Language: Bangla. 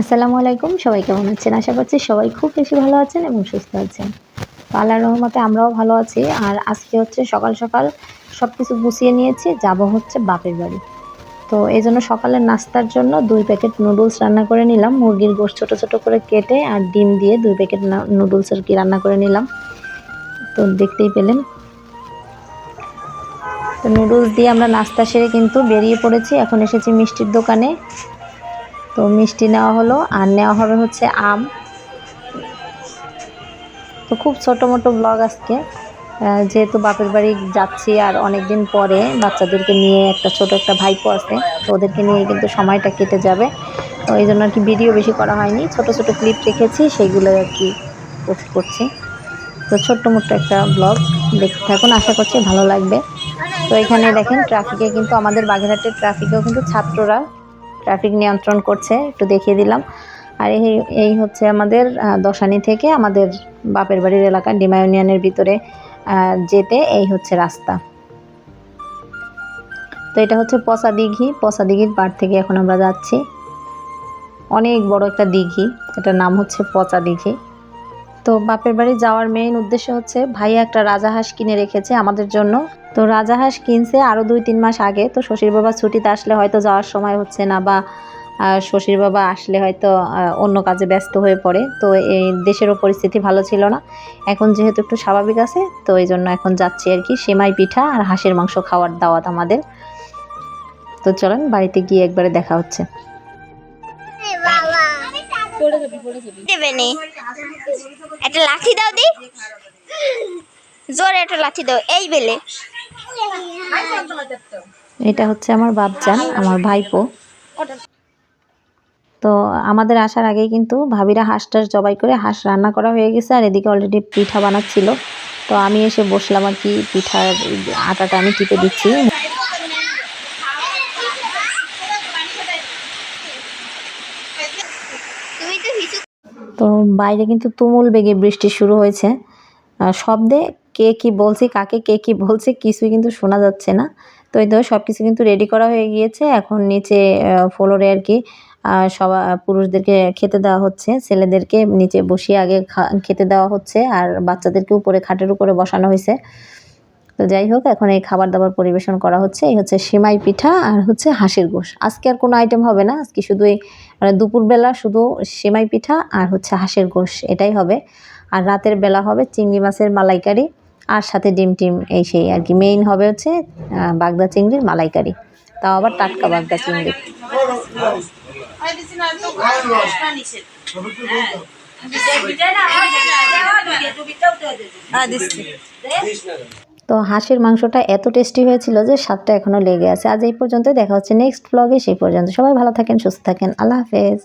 আসসালামু আলাইকুম, সবাই কেমন আছেন? আশা করছি সবাই খুব বেশি ভালো আছেন এবং সুস্থ আছেন। তো রহমতে আমরাও ভালো আছি। আর আজকে হচ্ছে সকাল সকাল সব কিছু গুছিয়ে নিয়েছি, যাব হচ্ছে বাপের বাড়ি। তো এই জন্য সকালের নাস্তার জন্য দুই প্যাকেট নুডলস রান্না করে নিলাম। মুরগির গোশ ছোটো ছোটো করে কেটে আর ডিম দিয়ে দুই প্যাকেট নুডলস আর কি রান্না করে নিলাম। তো দেখতেই পেলেন। তো নুডলস দিয়ে আমরা নাস্তা সেরে কিন্তু বেরিয়ে পড়েছি। এখন এসেছি মিষ্টির দোকানে। তো মিষ্টি নেওয়া হলো, আর নেওয়া হবে হচ্ছে আম। তো খুব ছোটো মোটো ব্লগ আজকে। যেহেতু বাপের বাড়ি যাচ্ছি আর অনেক দিন পরে বাচ্চাদেরকে নিয়ে একটা ছোট একটা ভাইপো আছে, তো ওদেরকে নিয়ে কিন্তু সময়টা কেটে যাবে। তো এই জন্য আর কি ভিডিও বেশি করা হয়নি, ছোট ছোট ক্লিপ রেখেছি, সেইগুলো আর কি পোস্ট করছি। তো ছোট্ট মোট্ট একটা ব্লগ, দেখতে থাকুন, আশা করছি ভালো লাগবে। তো এখানে দেখেন, ট্রাফিকে কিন্তু আমাদের বাগেরহাটের ট্রাফিকেও কিন্তু ছাত্ররা ট্রাফিক নিয়ন্ত্রণ করছে, একটু দেখিয়ে দিলাম। আর এই এই হচ্ছে আমাদের দশানি থেকে আমাদের বাপের বাড়ির এলাকা ডিমা ইউনিয়নের ভিতরে যেতে এই হচ্ছে রাস্তা। তো এটা হচ্ছে পচা দিঘি পচা দিঘির পাড় থেকে এখন আমরা যাচ্ছি। অনেক বড় একটা দিঘি এটার নাম হচ্ছে পচা দিঘি তো বাপের বাড়ি যাওয়ার মেইন উদ্দেশ্য হচ্ছে, ভাইয়া একটা রাজাহাঁস কিনে রেখেছে আমাদের জন্য। তো রাজাহাঁস কিনছে আরও দুই তিন মাস আগে। তো শ্বশুর বাবা ছুটিতে আসলে হয়তো যাওয়ার সময় হচ্ছে না বা আহ, শ্বশুর বাবা আসলে হয়তো অন্য কাজে ব্যস্ত হয়ে পড়ে। তো এই দেশেরও পরিস্থিতি ভালো ছিল না। এখন যেহেতু একটু স্বাভাবিক আছে তো এই জন্য এখন যাচ্ছি আর কি সেমাই পিঠা আর হাঁসের মাংস খাওয়ার দাওয়াত আমাদের। তো চলেন বাড়িতে গিয়ে একবারে দেখা হচ্ছে। একটা লাঠি দাও দি। জোরে একটা লাঠি দাও। এই বেলে। এটা হচ্ছে আমার বাপজান, আমার ভাইপো। তো আমাদের আসার আগেই কিন্তু ভাবিরা হাঁস টাস জবাই করে হাঁস রান্না করা হয়ে গেছে, আর এদিকে অলরেডি পিঠা বানাচ্ছিল। তো আমি এসে বসলাম আর কি, পিঠার আটাটা আমি টিপে দিচ্ছি। তো বাইরে কিন্তু তুমুল বেগে বৃষ্টি শুরু হয়েছে। শব্দে কে কি বলছে, কাকে কে কি বলছে কিছুই কিন্তু শোনা যাচ্ছে না। তো এই তো সব কিছু কিন্তু রেডি করা হয়ে গিয়েছে। এখন নিচে ফ্লোরে আর কি সবা পুরুষদেরকে খেতে দেওয়া হচ্ছে, ছেলেদেরকে নিচে বসিয়ে আগে খেতে দেওয়া হচ্ছে আর বাচ্চাদেরকে উপরে খাটের উপরে বসানো হয়েছে। তো যাই হোক, এখন এই খাবার দাবার পরিবেশন করা হচ্ছে। এই হচ্ছে সিমাই পিঠা আর হচ্ছে হাঁসের গোশ। আজকে আর কোনো আইটেম হবে না। আজকে শুধু এই মানে দুপুরবেলা শুধু সিমাই পিঠা আর হচ্ছে হাঁসের গোশ, এটাই হবে। আর রাতের বেলা হবে চিংড়ি মাছের মালাইকারি। আর সাথে ডিম টিম এই সেই আর কি। মেইন হবে হচ্ছে বাগদা চিংড়ির মালাইকারি। তাও আবার টাটকা বাগদা চিংড়ি। তো হাঁসের মাংসটা এত টেস্টি হয়েছিল যে স্বাদটা এখনও লেগে আছে। আজ এই পর্যন্ত দেখা হচ্ছে নেক্সট ব্লগে সেই পর্যন্ত সবাই ভালো থাকেন সুস্থ থাকেন। আল্লাহ হাফেজ।